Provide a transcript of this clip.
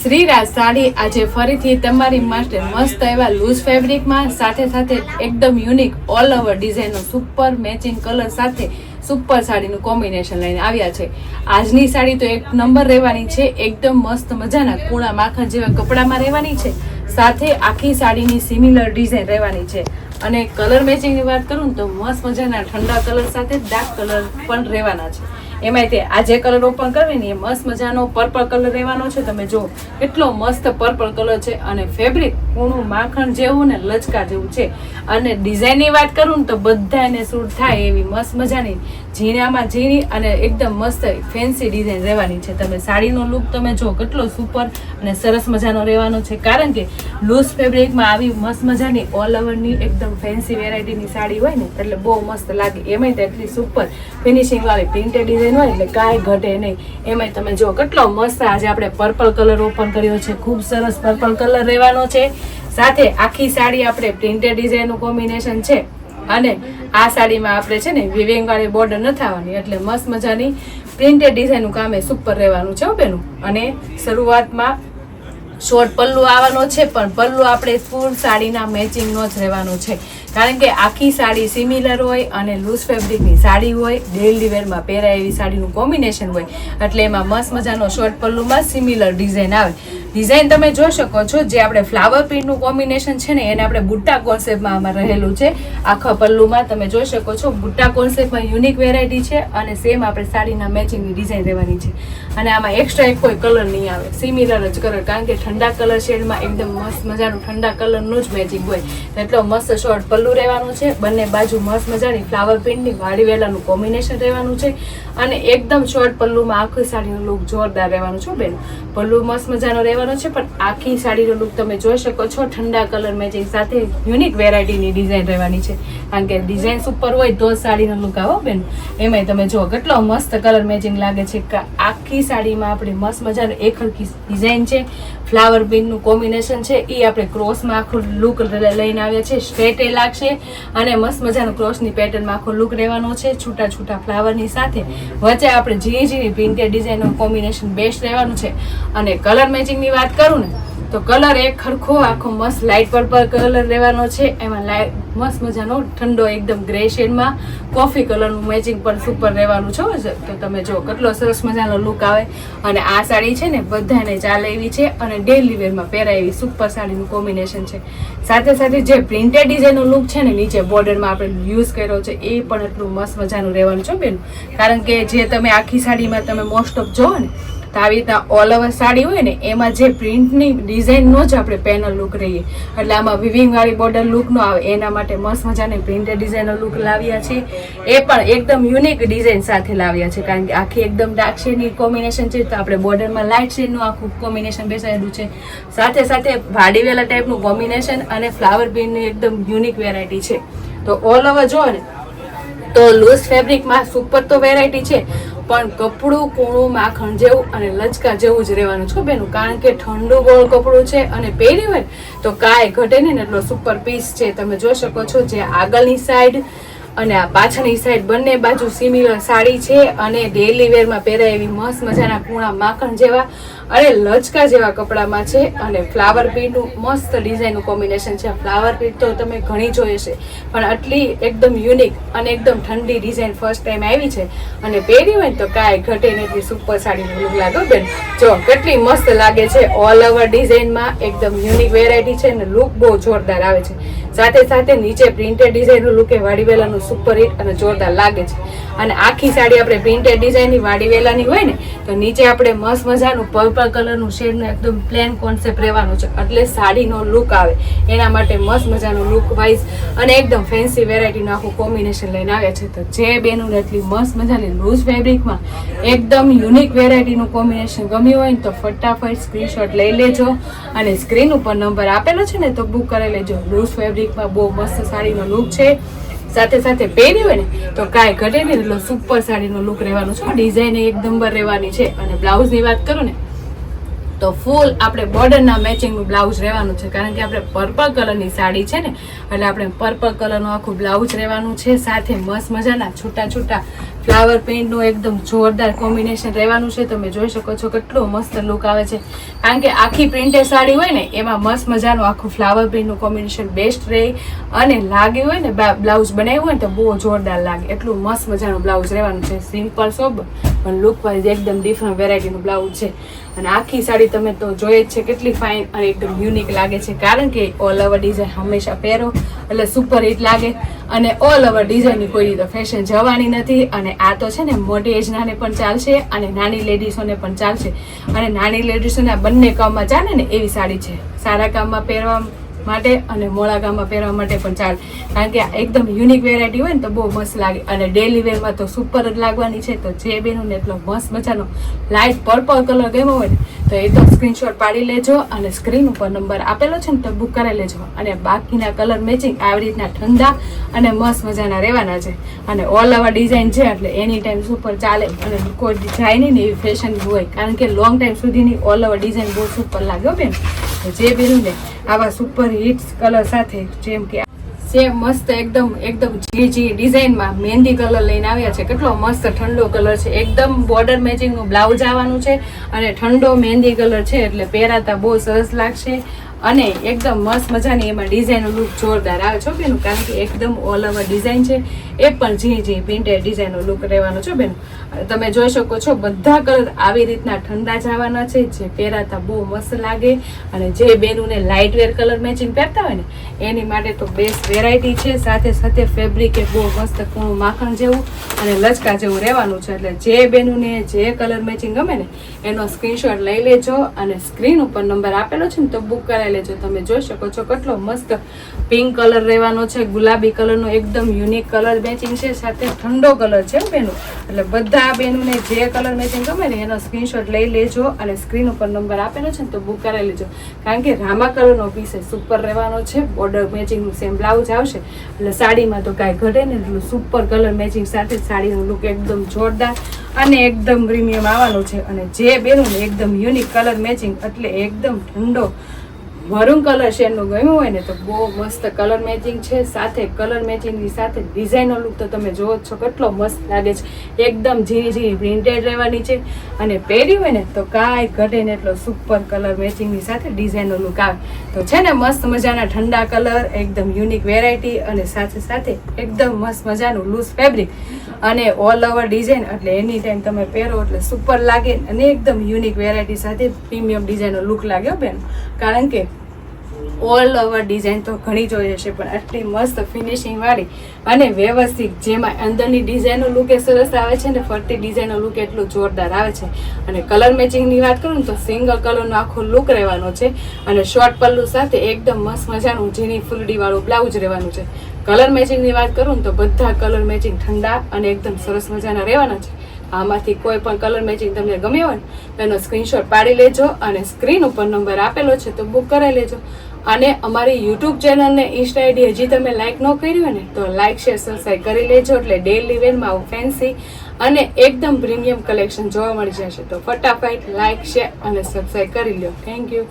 શ્રીરાજ સાડી આજે ફરીથી તમારી માટે મસ્ત એવા લૂઝ ફેબ્રિકમાં સાથે સાથે એકદમ યુનિક ઓલ ઓવર ડિઝાઇનનો સુપર મેચિંગ કલર સાથે સુપર સાડીનું કોમ્બિનેશન લઈને આવ્યા છે. આજની સાડી તો એક નંબર રહેવાની છે, એકદમ મસ્ત મજાના કૂણા માખણ જેવા કપડામાં રહેવાની છે, સાથે આખી સાડીની સિમિલર ડિઝાઇન રહેવાની છે. અને કલર મેચિંગની વાત કરું તો મસ્ત મજાના ઠંડા કલર સાથે ડાર્ક કલર પણ રહેવાના છે. એમાંય તે આ જે કલર ઓપન કરવી ને એ મસ્ત મજાનો પર્પલ કલર રહેવાનો છે. તમે જો કેટલો મસ્ત પર્પલ કલર છે અને ફેબ્રિક કૂણું માખણ જેવું ને લચકા જેવું છે. અને ડિઝાઇનની વાત કરું ને તો બધાને સૂટ થાય એવી મસ્ત મજાની, ઝીણામાં ઝીણી અને એકદમ મસ્ત ફેન્સી ડિઝાઇન રહેવાની છે. તમે સાડીનો લુક તમે જો કેટલો સુપર અને સરસ મજાનો રહેવાનો છે. કારણ કે લૂઝ ફેબ્રિકમાં આવી મસ્ત મજાની ઓલ ઓવરની એકદમ ફેન્સી વેરાયટીની સાડી હોય ને, એટલે બહુ મસ્ત લાગે. એમાંય તો એટલી સુપર ફિનિશિંગ વાળી પ્રિન્ટેડ ડિઝાઇન હોય એટલે કાંઈ ઘટે નહીં. એમાંય તમે જો કેટલો મસ્ત આજે આપણે પર્પલ કલર ઓપન કર્યો છે. ખૂબ સરસ પર્પલ કલર રહેવાનો છે. સાથે આખી સાડી આપણે પ્રિન્ટેડ ડિઝાઇનનું કોમ્બિનેશન છે. અને આ સાડીમાં આપણે છે ને વિવિંગ વાળી બોર્ડર ન થવાની, એટલે મસ્ત મજાની પ્રિન્ટેડ ડિઝાઇનનું કામ એ સુપર રહેવાનું છે બેનું. અને શરૂઆતમાં શોર્ટ પલ્લુ આવવાનો છે, પણ પલ્લુ આપણે ફૂલ સાડીના મેચિંગનો જ રહેવાનો છે. કારણ કે આખી સાડી સિમિલર હોય અને લૂઝ ફેબ્રિકની સાડી હોય ડેલી વેરમાં પહેરાય એવી સાડીનું કોમ્બિનેશન હોય, એટલે એમાં મસ્ત મજાનો શોર્ટ પલ્લુમાં સિમિલર ડિઝાઇન આવે. ડિઝાઇન તમે જોઈ શકો છો, જે આપણે ફ્લાવર પ્રિન્ટનું કોમ્બિનેશન છે ને, એને આપણે બુટ્ટા કોન્સેપ્ટમાં આમાં રહેલું છે. આખા પલ્લુમાં તમે જોઈ શકો છો, બુટ્ટા કોન્સેપ્ટમાં યુનિક વેરાયટી છે અને સેમ આપણે સાડીના મેચિંગની ડિઝાઇન રહેવાની છે. અને આમાં એક્સ્ટ્રા એક કોઈ કલર નહીં આવે. સિમિલર જ કલર કારણ કે ઠંડા કલર શેડમાં એકદમ મસ્ત મજાનું ઠંડા કલરનું જ મેચિંગ હોય. એટલો મસ્ત શોર્ટ પલ્લુ રહેવાનું છે. બંને બાજુ મસ્ત મજાની ફ્લાવર પ્રિન્ટની વાડી વેલાનું કોમ્બિનેશન રહેવાનું છે. અને એકદમ શોર્ટ પલ્લુમાં આખી સાડીનું લુક જોરદાર રહેવાનું છે, બેન. પલ્લુ મસ્ત મજાનો રહેવાનો છે, પણ આખી સાડીનો લુક તમે જોઈ શકો છો. ઠંડા કલર મેચિંગ સાથે યુનિક વેરાયટીની ડિઝાઇન રહેવાની છે. કારણ કે ડિઝાઇન સુપર હોય તો સાડીનો લુક આવો બેન. એમાંય તમે જુઓ, કેટલો મસ્ત કલર મેચિંગ લાગે છે. આખી સાડીમાં આપણે મસ્ત મજાનું એક હરખી ડિઝાઇન છે. ફ્લાવર પ્રિન્ટનું કોમ્બિનેશન છે. એ આપણે ક્રોસમાં આખું લુક લઈને આવ્યા છે. સ્ટ્રેટ એ લાગશે અને મસ્ત મજાનું ક્રોસની પેટર્નમાં આખો લુક રહેવાનો છે. છૂટા છૂટા ફ્લાવરની સાથે વચ્ચે આપણે ઝીણી ઝીણી પ્રિન્ટેડ ડિઝાઇનનું કોમ્બિનેશન બેસ્ટ રહેવાનું છે. અને કલર મેચિંગની વાત કરું ને, તો કલર એક ખરખો, આખો મસ્ત લાઇટ પર્પલ કલર રહેવાનો છે. એમાં લાઇટ મસ્ત મજાનો, ઠંડો એકદમ ગ્રે શેડમાં કોફી કલરનું મેચિંગ પણ સુપર રહેવાનું છે તો તમે જો કેટલો સરસ મજાનો લુક આવે. અને આ સાડી છે ને, બધાને ચાલે એવી છે અને ડેલી વેરમાં પહેરાય એવી સુપર સાડીનું કોમ્બિનેશન છે. સાથે સાથે જે પ્રિન્ટેડ ડિઝાઇનનું લુક છે ને, નીચે બોર્ડરમાં આપણે યુઝ કર્યો છે, એ પણ એટલું મસ્ત મજાનું રહેવાનું છે, બેન. કારણ કે જે તમે આખી સાડીમાં તમે મોસ્ટ ઓફ જોવો ને તો આવી રીતના ઓલ ઓવર સાડી હોય ને, એમાં જે પ્રિન્ટની ડિઝાઇનનો જ આપણે પેનલ લુક રહીએ. એટલે આમાં વિવિંગ વાળી બોર્ડર લુક નો આવે, એના માટે મસ્ત મજાની પ્રિન્ટેડ ડિઝાઇનનો લુક લાવ્યા છે. એ પણ એકદમ યુનિક ડિઝાઇન સાથે લાવ્યા છે, કારણ કે આખી એકદમ ડાર્ક શેડની કોમ્બિનેશન છે, તો આપણે બોર્ડરમાં લાઇટ શેડનું આખું કોમ્બિનેશન બેસાડેલું છે. સાથે સાથે વાડીવેલા ટાઈપનું કોમ્બિનેશન અને ફ્લાવર પ્રિન્ટની એકદમ યુનિક વેરાયટી છે. તો ઓલ ઓવર જો ને, તો લૂઝ ફેબ્રિકમાં સુપર તો વેરાયટી છે પણ કપડું, કૂણું, માખણ જેવું અને લચકા જેવું જ રહેવાનું છે બેનું કારણ કે ઠંડુ ગોળ કપડું છે અને પહેર્યું હોય તો કાંઈ ઘટે નહીં એટલો સુપર પીસ છે. તમે જોઈ શકો છો જે આગળની સાઈડ અને આ પાછળની સાઈડ બંને બાજુ સિમિલર સાડી છે અને ડેલી વેરમાં પહેરાય એવી મસ્ત મજાના કૂણા માખણ જેવા અને લચકા જેવા કપડામાં છે અને ફ્લાવર પ્રિન્ટનું મસ્ત ડિઝાઇનનું કોમ્બિનેશન છે. ફ્લાવર પ્રિન્ટ તો તમે ઘણી જોઈ હશે, પણ આટલી એકદમ યુનિક અને એકદમ ઠંડી ડિઝાઇન ફર્સ્ટ ટાઈમ આવી છે. અને પહેરી હોય તો કાંઈ ઘટે એટલી સુપર સાડીનું લુક લાગો. બેન? જો, કેટલી મસ્ત લાગે છે. ઓલ ઓવર ડિઝાઇનમાં એકદમ યુનિક વેરાયટી છે અને લુક બહુ જોરદાર આવે છે. સાથે સાથે નીચે પ્રિન્ટેડ ડિઝાઇનનું લુકે વાડીવેલાનું સુપર હિટ અને જોરદાર લાગે છે. અને આખી સાડી આપણે પ્રિન્ટેડ ડિઝાઇનની વાડીવેલાની હોય ને, તો નીચે આપણે મસ્ત મજાનું પર્પલ કલરનું શેડનું એકદમ પ્લેન કોન્સેપ્ટ રહેવાનું છે. એટલે સાડીનો લુક આવે. એના માટે મસ્ત મજાનું લુક વાઇઝ અને એકદમ ફેન્સી વેરાયટીનું આખું કોમ્બિનેશન લઈને આવે છે. તો જે બેનું એટલી મસ્ત મજાની લૂઝ ફેબ્રિકમાં એકદમ યુનિક વેરાયટીનું કોમ્બિનેશન ગમ્યું હોય ને, તો ફટાફટ સ્ક્રીનશોટ લઈ લેજો. અને સ્ક્રીન ઉપર નંબર આપેલો છે ને, તો બુક કરી લેજો. લૂઝ ફેબ્રિકમાં બહુ મસ્ત સાડીનો લુક છે. સાથે સાથે પહેરી હોય ને, તો કાંઈ ઘટે નહીં. એટલો સુપર સાડીનો લુક રહેવાનો છે. ડિઝાઇન એક નંબર રહેવાની છે. અને બ્લાઉઝની વાત કરું ને, તો ફૂલ આપણે બોર્ડરના મેચિંગનું બ્લાઉઝ રહેવાનું છે. કારણ કે આપણે પર્પલ કલરની સાડી છે ને, એટલે આપણે પર્પલ કલરનું આખું બ્લાઉઝ રહેવાનું છે. સાથે મસ્ત મજાના છૂટા છૂટા ફ્લાવર પેઇન્ટનું એકદમ જોરદાર કોમ્બિનેશન રહેવાનું છે. તમે જોઈ શકો છો કેટલો મસ્ત લુક આવે છે. કારણ કે આખી પ્રિન્ટેડ સાડી હોય ને, એમાં મસ્ત મજાનું આખું ફ્લાવર પ્રિન્ટનું કોમ્બિનેશન બેસ્ટ રહે અને લાગે હોય ને બ્લાઉઝ બનાવ્યું હોય ને, તો બહુ જોરદાર લાગે. એટલું મસ્ત મજાનું બ્લાઉઝ રહેવાનું છે. સિમ્પલ સોબ પણ લુક વાઇઝ એકદમ ડિફરન્ટ વેરાયટીનું બ્લાઉઝ છે. અને આખી સાડી તમે તો જોઈએ જ છે કેટલી ફાઇન અને એકદમ યુનિક લાગે છે. કારણ કે ઓલ ઓવર ડિઝાઇન હંમેશા પહેરો, એટલે સુપર હિટ લાગે. અને ઓલ ઓવર ડિઝાઇનની કોઈ તો ફેશન જવાની નથી અને આ તો છે ને મોટી એજનાને પણ ચાલશે અને નાની લેડીઝોને પણ ચાલશે. અને નાની લેડીઝોને આ બંને કામમાં ચાલે ને એવી સાડી છે. સારા કામમાં પહેરવા માટે અને મોડા ગામમાં પહેરવા માટે પણ ચાલે. કારણ કે એકદમ યુનિક વેરાયટી હોય ને તો બહુ મસ્ત લાગે. અને ડેલી વેરમાં તો સુપર જ લાગવાની છે. તો જે બેનું ને એટલો મસ્ત મજાનો લાઇટ પર્પલ કલર ગમ્યો હોય ને, તો એ તો સ્ક્રીનશોટ પાડી લેજો અને સ્ક્રીન ઉપર નંબર આપેલો છે ને તો બુક કરાવી લેજો. અને બાકીના કલર મેચિંગ આવી રીતના ઠંડા અને મસ્ત મજાના રહેવાના છે. અને ઓલ ઓવર ડિઝાઇન છે, એટલે એની ટાઈમ સુપર ચાલે. અને કોઈ ડિઝાઇન ને એવી ફેશન હોય. કારણ કે લોંગ ટાઈમ સુધીની ઓલ ઓવર ડિઝાઇન બહુ સુપર લાગ્યો બેન. જે ને આવા સુપર હિટ્સ કલર સાથે જેમ કે સેમ મસ્ત એકદમ એકદમ જી જી ડિઝાઇનમાં મહેંદી કલર લઈને આવ્યા છે. કેટલો મસ્ત ઠંડો કલર છે. એકદમ બોર્ડર મેચિંગનું બ્લાઉઝ આવવાનું છે અને ઠંડો મહેંદી કલર છે એટલે પહેરાતા બહુ સરસ લાગશે. અને એકદમ મસ્ત મજાની એમાં ડિઝાઇનનો લુક જોરદાર આવે છો બેન, કારણ કે એકદમ ઓલ ઓવર ડિઝાઇન છે. એ પણ જી જી પ્રિન્ટેડ ડિઝાઇનનો લુક રહેવાનો છે બેન. તમે જોઈ શકો છો બધા કલર આવી રીતના ઠંડા જવાના છે, જે પહેરાતા બહુ મસ્ત લાગે. અને જે બેનુને લાઇટ વેર કલર મેચિંગ પહેરતા હોય ને, એની માટે તો બેસ્ટ વેરાયટી છે. સાથે સાથે ફેબ્રિક એ બહુ મસ્ત કૂણું માખણ જેવું અને લચકા જેવું રહેવાનું છે. એટલે જે બેનુને જે કલર મેચિંગ ગમે ને, એનો સ્ક્રીનશોટ લઈ લેજો અને સ્ક્રીન ઉપર નંબર આપેલો છે ને, તો બુક કરાવી લેજો તમે જોઈ શકો છો કેટલો મસ્ત પિંક કલર રહેવાનો છે, ગુલાબી કલરનો એકદમ યુનિક કલર મેચિંગ છે, સાથે ઠંડો કલર છે બેનું. એટલે બધા બેનુને જે કલર મેચિંગ ગમે ને એનો સ્ક્રીનશોટ લઈ લેજો અને સ્ક્રીન ઉપર નંબર આપેલો છે ને તો બુક કરાવી લેજો. કારણ કે રામા કલરનો પીસ છે સુપર રહેવાનો છે બોર્ડર મેચિંગનું સેમ બ્લાઉઝ આવશે. એટલે સાડીમાં તો કાંઈ ઘટે ને એટલું સુપર કલર મેચિંગ સાથે સાડીનું લુક એકદમ જોરદાર અને એકદમ પ્રીમિયમ આવવાનો છે. અને જે બેનું એકદમ યુનિક કલર મેચિંગ એટલે એકદમ ઠંડો મરૂન કલર શેડનું ગમ્યું હોય ને તો બહુ મસ્ત કલર મેચિંગ છે. સાથે કલર મેચિંગની સાથે ડિઝાઇનનો લુક તો તમે જોવો છો, કેટલો મસ્ત લાગે છે. એકદમ ઝીણી ઝીણી પ્રિન્ટેડ રહેવાની છે અને પહેરી હોય ને તો કાંઈ ઘટે ને એટલો સુપર કલર મેચિંગની સાથે ડિઝાઇનનો લુક આવે. તો છે ને મસ્ત મજાના ઠંડા કલર એકદમ યુનિક વેરાયટી અને સાથે સાથે એકદમ મસ્ત મજાનું લૂઝ ફેબ્રિક અને ઓલ ઓવર ડિઝાઇન એટલે એની ટાઈમ તમે પહેરો એટલે સુપર લાગે અને એકદમ યુનિક વેરાયટી સાથે પ્રીમિયમ ડિઝાઇનનો લુક લાગ્યો બેન. કારણ કે ઓલ ઓવર ડિઝાઇન તો ઘણી જોઈ હશે પણ આટલી મસ્ત ફિનિશિંગવાળી અને વ્યવસ્થિત જેમાં અંદરની ડિઝાઇનનો લુક એ સરસ આવે છે ને ફરતી ડિઝાઇનનો લુક એટલું જોરદાર આવે છે. અને કલર મેચિંગની વાત કરું ને તો સિંગલ કલરનો આખો લુક રહેવાનો છે અને શોર્ટ પલ્લુ સાથે એકદમ મસ્ત મજાનું ઝીણી ફૂલડીવાળું બ્લાઉઝ રહેવાનું છે. કલર મેચિંગની વાત કરું ને તો બધા કલર મેચિંગ ઠંડા અને એકદમ સરસ મજાના રહેવાના છે. આમાંથી કોઈ પણ કલર મેચિંગ તમને ગમ્યો હોય, તો એનો સ્ક્રીનશોટ પાડી લેજો અને સ્ક્રીન ઉપર નંબર આપેલો છે તો બુક કરાવી લેજો. અને અમારી યુટ્યુબ ચેનલને ઇન્સ્ટા આઈડી હજી તમે લાઈક ન કર્યું હોય ને, તો લાઈક શેર સબસ્ક્રાઈબ કરી લેજો એટલે ડેલી વેરમાં આવું ફેન્સી અને એકદમ પ્રીમિયમ કલેક્શન જોવા મળી જશે. તો ફટાફટ લાઈક શેર અને સબસ્ક્રાઈબ કરી લો થેન્ક યુ